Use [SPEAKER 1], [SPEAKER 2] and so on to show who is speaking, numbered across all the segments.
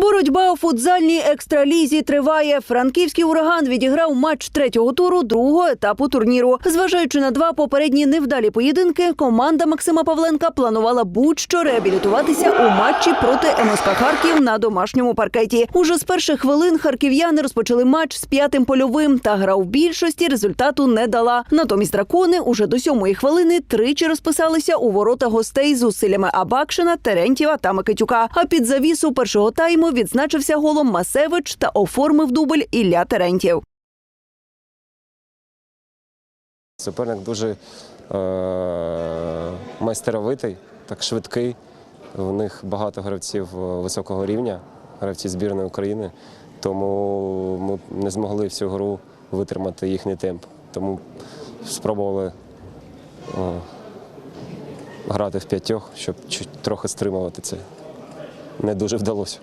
[SPEAKER 1] Боротьба у футзальній екстралізі триває. Франківський ураган відіграв матч третього туру другого етапу турніру. Зважаючи на два попередні невдалі поєдинки, команда Максима Павленка планувала будь-що реабілітуватися у матчі проти МСК Харків на домашньому паркеті. Уже з перших хвилин харків'яни розпочали матч з п'ятим польовим. Та гра в більшості результату не дала. Натомість дракони уже до сьомої хвилини тричі розписалися у ворота гостей з зусиллями Абакшина, Терентєва та Микитюка. А під завісу першого тайму відзначився голом Масевич та оформив дубль Ілля Терентєв.
[SPEAKER 2] Суперник дуже е- майстеровитий, так швидкий. У них багато гравців е, високого рівня, гравці збірної України. Тому ми не змогли всю гру витримати їхній темп. Тому спробували е- грати в п'ятьох, щоб трохи стримувати це. Не дуже вдалося.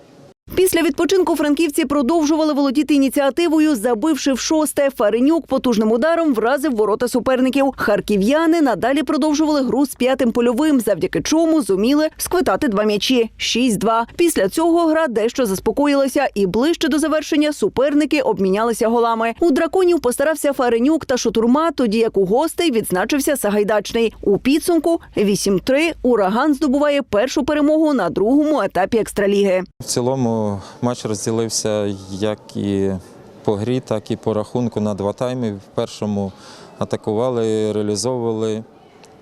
[SPEAKER 1] Після відпочинку франківці продовжували володіти ініціативою, забивши в шосте. Фаренюк потужним ударом вразив ворота суперників. Харків'яни надалі продовжували гру з п'ятим польовим, завдяки чому зуміли сквитати два м'ячі 6-2. Після цього гра дещо заспокоїлася, і ближче до завершення суперники обмінялися голами. У драконів постарався Фаренюк та Шотурма, тоді як у гостей відзначився Сагайдачний. У підсумку 8-3 ураган здобуває першу перемогу на другому етапі екстраліги.
[SPEAKER 3] В цілому матч розділився як і по грі, так і по рахунку на два тайми. В першому атакували, реалізовували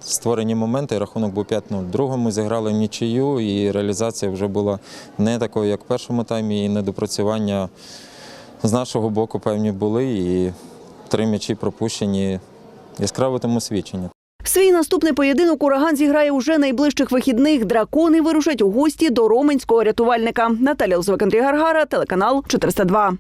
[SPEAKER 3] створені моменти. Рахунок був 5-0. В другому зіграли в нічию, і реалізація вже була не такою, як в першому таймі, і недопрацювання з нашого боку певні були. І три м'ячі пропущені. Яскраво тому свідчення.
[SPEAKER 1] Свій наступний поєдинок ураган зіграє уже найближчих вихідних. Дракони вирушать у гості до роменського рятувальника. Наталя Лозвик, Андрій Гаргара, телеканал 402.